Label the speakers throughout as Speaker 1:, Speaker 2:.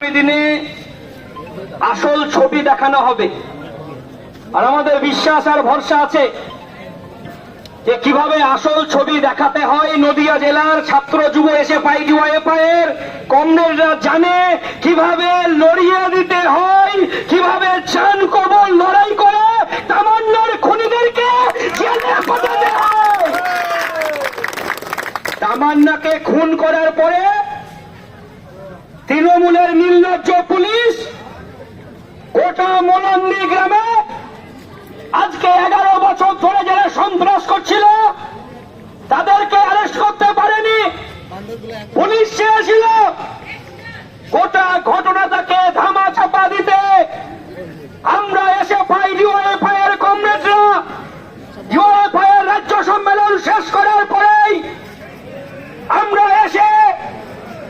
Speaker 1: দিনে আসল ছবি দেখানো হবে। আর আমাদের বিশ্বাস আর ভরসা আছে যে কীভাবে আসল ছবি দেখাতে হয় নদিয়া জেলার ছাত্র যুব এসে পাই এর কমরেডরা জানে কীভাবে লড়িয়ে দিতে হয়, কীভাবে চান কবল লড়াই করে তামান্নার খুনিদেরকে তামান্নাকে খুন করার পরে তৃণমূলের নির্লজ্জ পুলিশ গোটা মোলান্দি গ্রামে আজকে এগারো বছর ধরে যারা সন্ত্রাস করছিল, তাদেরকে অ্যারেস্ট করতে পারেনি। পুলিশ চেয়েছিল গোটা ঘটনাটাকে ধামা চাপা দিতে। আমরা এসে পাই ইউএফআই এর কমরেডরা ইউএফআই এর রাজ্য সম্মেলন শেষ করার পরেই আমরা এসে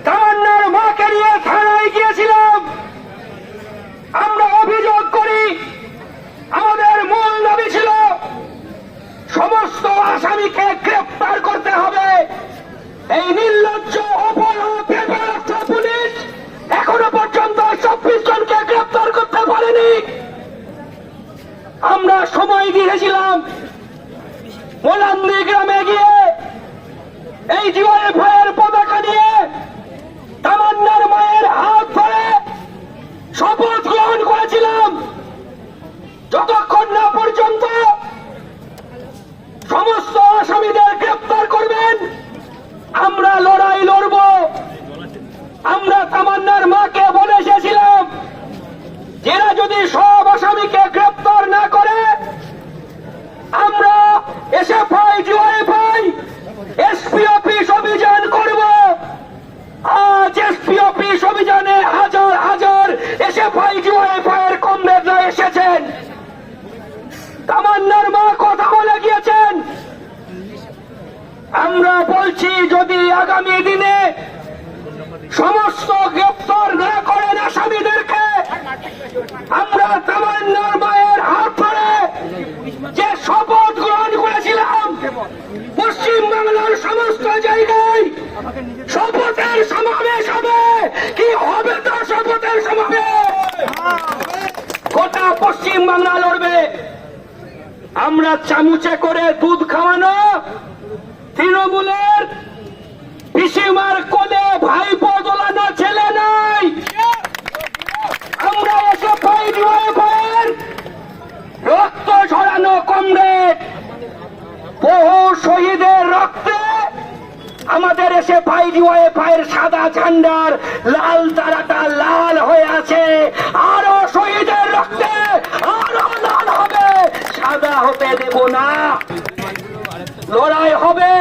Speaker 1: তামান্নার মাকে নিয়ে থানায় গিয়েছিলাম আমরা অভিযোগ করি আমাদের মূল দাবি ছিল সমস্ত আসামিকে গ্রেপ্তার করতে হবে এই নির্লজ্জ অপরাধ বেপরোয়া পুলিশ এখনও পর্যন্ত চব্বিশ জনকে গ্রেপ্তার করতে পারেনি আমরা মোলান্দি গ্রামে গিয়ে এই জীবনে ভয়ের পতাকা নিয়ে তামান্নার মায়ের হাত ধরে শপথ গ্রহণ করেছিলাম। যতক্ষণ না পর্যন্ত সমস্ত আসামিদের গ্রেপ্তার করবেন, আমরা লড়াই লড়ব। আমরা তামান্নার মাকে বলে এসেছিলাম এরা যদি সব আসামিকে গ্রেপ্তার না করে আমরা এসে পাই জিওয়ে পাই এসপি অফিস অভিযান করব। আজ এসপি অফিস অভিযানে হাজার হাজার এসে পাই জিওয়ে পাইয়ের কমরেডরা এসেছেন। তামান্নার মা কথা বলে গিয়েছেন। আমরা বলছি, যদি আগামী দিনে সমস্ত গ্রেপ্তার না করেন আসামিদেরকে আমরা তামান্নার মায়ের হাত ধরে যে শপথ গ্রহণ করেছিলাম পশ্চিম বাংলার জায়গায় শপথের সমাবেশ হবে। কি হবে শপথের সমাবেশ। গোটা পশ্চিম বাংলা লড়বে। আমরা চামুচে করে দুধ খাওয়ানো তৃণমূলের পিসিমার কোলে ভাইপো দোলানো ছেলে নাই। আমরা এসে পাই ভাইয়ের রক্ত ঝরানো কমরেড। বহু শহীদের রক্তে আমাদের এসে পাই পায়ের সাদা ঝান্ডার লাল তারাটা লাল হয়ে আছে। আরও শহীদের রক্তে আরও লাল হবে। সাদা হতে দেব না। লড়াই হবে।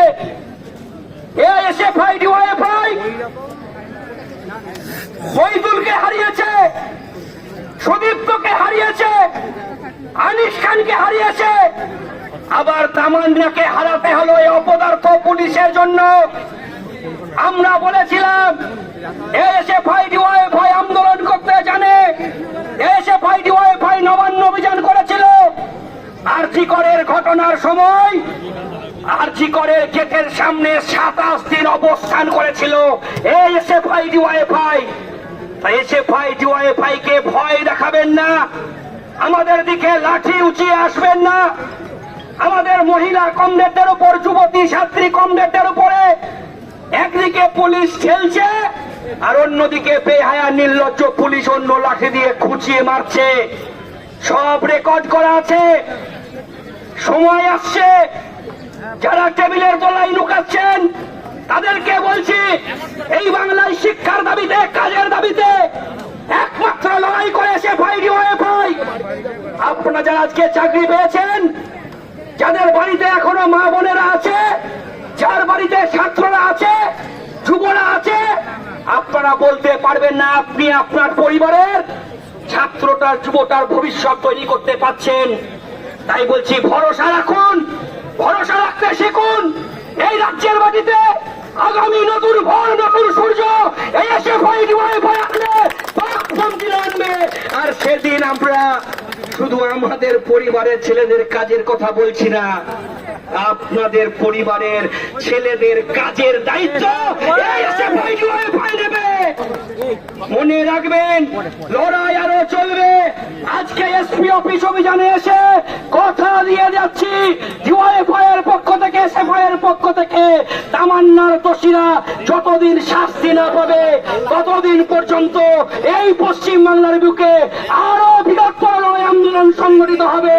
Speaker 1: এসে ফাই ডিওয়াই ফাই শহীদুলকে হারিয়েছে, সুদীপ্তকে হারিয়েছে, আনিস খানকে হারিয়েছে আবার তামান্নাকে হারাতে হলো এই অপদার্থ পুলিশের জন্য। আমরা বলেছিলাম এসে ফাই ডিওয়াই ফাই আন্দোলন করতে জানে। এসে ফাই ডিওয়াই ফাই নবান্ন অভিযান করেছিল। আর্জি করের ঘটনার সময় আর্জি করের গেটের সামনে সাতাশ দিন অবস্থান করেছিল। SFI DYFI SFI DYFI কে ভয় দেখাবেন না। আমাদের দিকে লাঠি উঁচিয়ে আসবেন না। আমাদের মহিলা কমরেডদের উপর, যুবতী, ছাত্রী কমরেডদের উপরে। একদিকে পুলিশ খেলছে, আর অন্যদিকে বেহায়া, নির্লজ্জ পুলিশ অন্য লাঠি দিয়ে খুঁচিয়ে মারছে। সব রেকর্ড করা আছে। সময় আসছে। যারা টেবিলের তলায় লুকাচ্ছেন, তাদেরকে বলছি, এই বাংলায় শিক্ষার দাবিতে, কাজের দাবিতে একমাত্র লড়াই করেছে ভাই ভাই আপনারা যারা আজকে চাকরি পেয়েছেন যাদের বাড়িতে এখনও মা বোনেরা আছে, যার বাড়িতে ছাত্ররা আছে, যুবরা আছে, আপনারা বলতে পারবেন না আপনি আপনার পরিবারের ছাত্রটার যুবটার ভবিষ্যৎ তৈরি করতে পাচ্ছেন তাই বলছি, ভরসা রাখুন, ভরসা রাখতে শিখুন। এই রাজ্যের মাটিতে আগামী নতুন ভর নতুন সূর্য এই এসে ভয় ভয় ভয় আনবে বাকপন্থীরা আনবে আর সেদিন আমরা শুধু আমাদের পরিবারের ছেলেদের কাজের কথা বলছি না। আপনাদের পরিবারের ছেলেদের কাজের দায়িত্ব মনে রাখবেন, লড়াই আরও চলবে। আজকে এসপি অফিস অভিযানে এসে কথা দিয়ে যাচ্ছি। এর পক্ষ থেকে এর পক্ষ থেকে। তামান্নার দোষীরা যতদিন শাস্তি না পাবে, ততদিন পর্যন্ত এই পশ্চিম বাংলার বুকে আরও বৃহত্তর লড়াই আন্দোলন সংগঠিত হবে।